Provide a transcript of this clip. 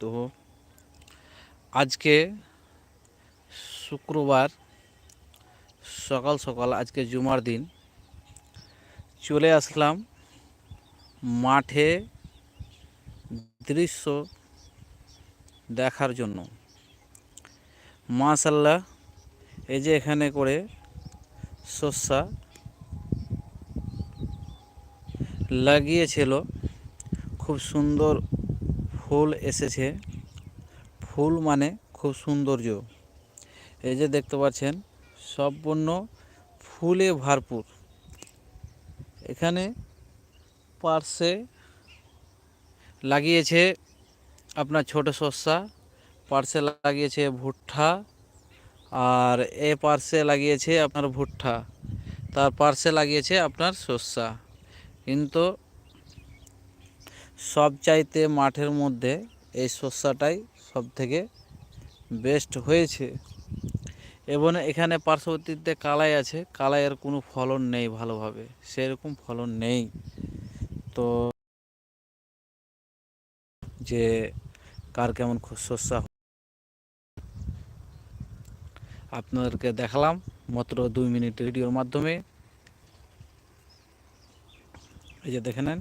তো আজকে শুক্রবার, সকাল সকাল আজকে জুমার দিন, চলে আসলাম মাঠে দৃশ্য দেখার জন্য। মাশাল্লাহ এই যে এখানে করে শস্যা লাগিয়েছিল, খুব সুন্দর ফুল এসেছে। ফুল মানে খুব সৌন্দর্য। এই যে দেখতে পাচ্ছেন, সম্পূর্ণ ফুলে ভরপুর। এখানে পার্শ্বে লাগিয়েছে আপনার ছোট শস্যা পার্শ্বে লাগিয়েছে ভুট্টা, আর এ পার্শ্বে লাগিয়েছে আপনার ভুট্টা, তার পার্শ্বে লাগিয়েছে আপনার শস্যা কিন্তু সবচাইতে মাঠের মধ্যে এই শস্যটাই সব থেকে বেস্ট হয়েছে। এবং এখানে পার্শ্ববর্তীতে কালাই আছে, কালাইয়ের কোনো ফলন নেই ভালোভাবে, সেরকম ফলন নেই। তো যে কার কেমন শস্য আপনাদেরকে দেখালাম মাত্র দুই মিনিট ভিডিওর মাধ্যমে। এই যে দেখে নেন।